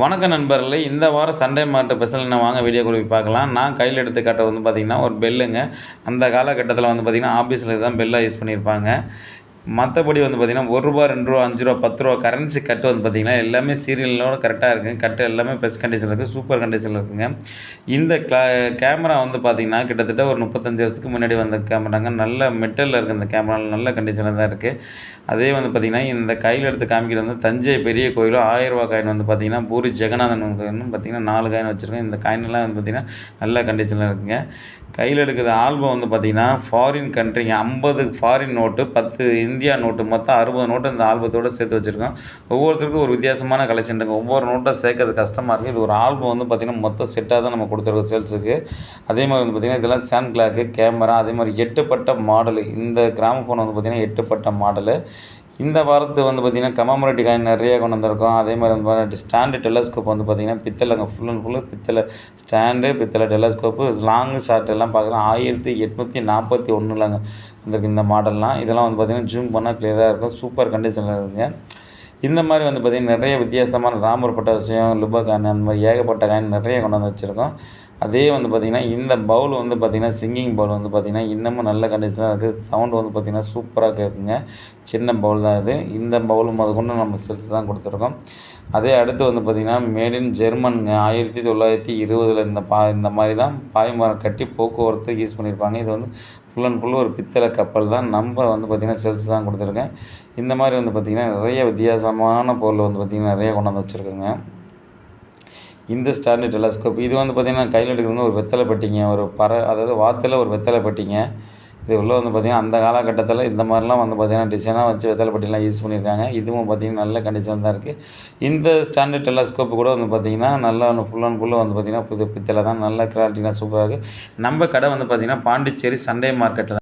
வணக்க நண்பர்களே இந்த வாரம் சண்டே மார்ட் ஸ்பெஷல் என்ன வாங்க வீடியோ போய் பார்க்கலாம். நான் கையில் எடுத்து காட்ட வந்து பார்த்திங்கன்னா ஒரு பெல்லுங்க அந்த காலகட்டத்தில் வந்து பார்த்திங்கன்னா ஆஃபீஸில் தான் பெல்லாக யூஸ் பண்ணியிருப்பாங்க. மற்றபடி வந்து பார்த்திங்கன்னா ஒரு ரூபா ரெண்டு ரூபா அஞ்சு ரூபா பத்து ரூபா கரன்சி கட்டு வந்து பார்த்திங்கன்னா எல்லாமே சீரியலோட கரெக்டாக இருக்குது கட்டு எல்லாமே பெஸ்ட் கண்டிஷனில் இருக்குது சூப்பர் கண்டிஷனில் இருக்குங்க. இந்த கிளா கேமரா வந்து பார்த்திங்கன்னா கிட்டத்தட்ட ஒரு முப்பத்தஞ்சு வருஷத்துக்கு முன்னாடி வந்த கேமராங்க நல்ல மெட்டலில் இருக்குது இந்த கேமரா நல்ல கண்டிஷனில் தான் இருக்குது அதே வந்து பார்த்திங்கன்னா இந்த கையில் எடுத்து காமிக்கிறது வந்து தஞ்சை பெரிய கோயிலும் ஆயிரரூபா காயின் வந்து பார்த்திங்கன்னா பூரி ஜெகநாதன் காயின் பார்த்திங்கன்னா நாலு காயின் வச்சுருக்கேன். இந்த காயினெல்லாம் வந்து பார்த்திங்கன்னா நல்ல கண்டிஷனில் இருக்குங்க. கையில் எடுக்கிற ஆல்பம் வந்து பார்த்திங்கன்னா ஃபாரின் கண்ட்ரிங்க ஐம்பது ஃபாரின் நோட்டு பத்து இந்தியா நோட்டு. மொத்தம் அறுபது நோட்டு இந்த ஆல்பத்தோடு சேர்த்து வச்சுருக்கோம். ஒவ்வொருத்தருக்கும் ஒரு வித்தியாசமான கலெக்ஷன் இருக்குது ஒவ்வொரு நோட்டை சேர்க்கறது கஷ்டமாக இருக்குது இது ஒரு ஆல்பம் வந்து பார்த்திங்கன்னா மொத்தம் செட்டாக தான் நம்ம கொடுத்துருக்கோம் சேல்ஸுக்கு அதே மாதிரி வந்து பார்த்திங்கன்னா இதெல்லாம் சேன் கிளாக்கு கேமரா அதே மாதிரி எட்டுப்பட்ட மாடலு இந்த கிராம ஃபோன் வந்து பார்த்திங்கன்னா எட்டுப்பட்ட மாடலு இந்த வாரத்து வந்து பார்த்திங்கன்னா கமாமரேட்டி காயின் நிறைய கொண்டு வந்திருக்கோம். அதே மாதிரி வந்து பார்த்தீங்கன்னா ஸ்டாண்டு டெலஸ்கோப் வந்து பார்த்திங்கன்னா பித்தளைங்க ஃபுல் அண்ட் ஃபுல்லு பித்தளை ஸ்டாண்டு பித்தளை டெலஸ்கோப்பு லாங் ஷார்ட் எல்லாம் பார்க்குறோம் ஆயிரத்தி எட்நூற்றி நாற்பத்தி ஒன்றுலங்க வந்திருக்கு இந்த மாடல்லாம். இதெல்லாம் வந்து பார்த்திங்கன்னா ஜூம் பண்ணால் கிளியராக இருக்கும். சூப்பர் கண்டிஷனில் இருக்குங்க. இந்த மாதிரி வந்து பார்த்திங்கன்னா நிறைய வித்தியாசமான ராமர் பட்ட விஷயம் லுப காயின் அந்த மாதிரி ஏகப்பட்ட காயின் நிறைய கொண்டு வந்து வச்சுருக்கோம். அதே வந்து பார்த்திங்கன்னா இந்த பவுல் வந்து பார்த்திங்கன்னா சிங்கிங் பவுல் வந்து பார்த்திங்கன்னா இன்னமும் நல்ல கண்டிஷனாக இருக்குது சவுண்டு வந்து பார்த்திங்கன்னா சூப்பராக கேட்குங்க சின்ன பவுல் தான் இது. இந்த பவுல் முதற்கொண்டு கொண்டு நம்ம செல்ஸ் தான் கொடுத்துருக்கோம். அதே அடுத்து வந்து பார்த்திங்கன்னா மேட் இன் ஜெர்மனுங்க ஆயிரத்தி தொள்ளாயிரத்தி இருபதில் இந்த பா இந்த மாதிரி தான் பாய்மரம் கட்டி போக்குவரத்து யூஸ் பண்ணியிருப்பாங்க இது வந்து ஃபுல் அண்ட் ஃபுல் ஒரு பித்தளை கப்பல் தான். நம்ம வந்து பார்த்திங்கன்னா செல்ஸ் தான் கொடுத்துருக்கேன். இந்த மாதிரி வந்து பார்த்திங்கன்னா நிறைய வித்தியாசமான பொருள் வந்து பார்த்திங்கன்னா நிறைய கொண்டாந்து வச்சுருக்கோங்க. இந்த ஸ்டாண்டர்ட் டெலஸ்கோப் இது வந்து பார்த்திங்கன்னா கையில் எடுக்கிறது ஒரு வெத்தலை பட்டிங்க. ஒரு பற அதாவது வாத்தில் ஒரு வெத்தலை பட்டிங்க. இது உள்ளே வந்து பார்த்திங்கன்னா அந்த காலகட்டத்தில் இந்த மாதிரிலாம் வந்து பார்த்திங்கன்னா டிசைனாக வச்சு வெத்தலை பட்டிலாம் யூஸ் பண்ணியிருக்காங்க. இதுவும் பார்த்திங்கன்னா நல்ல கண்டிஷன் தான் இருக்குது இந்த ஸ்டாண்டர்ட் டெலஸ்கோப்பு கூட வந்து பார்த்திங்கன்னா நல்லா ஃபுல் அண்ட் ஃபுல்லாக வந்து பார்த்திங்கன்னா புது பித்தளை தான். நல்ல கிளாரிட்டினா சூப்பராக இருக்குது நம்ம கடை வந்து பார்த்திங்கன்னா பாண்டிச்சேரி சண்டே மார்க்கெட்டில்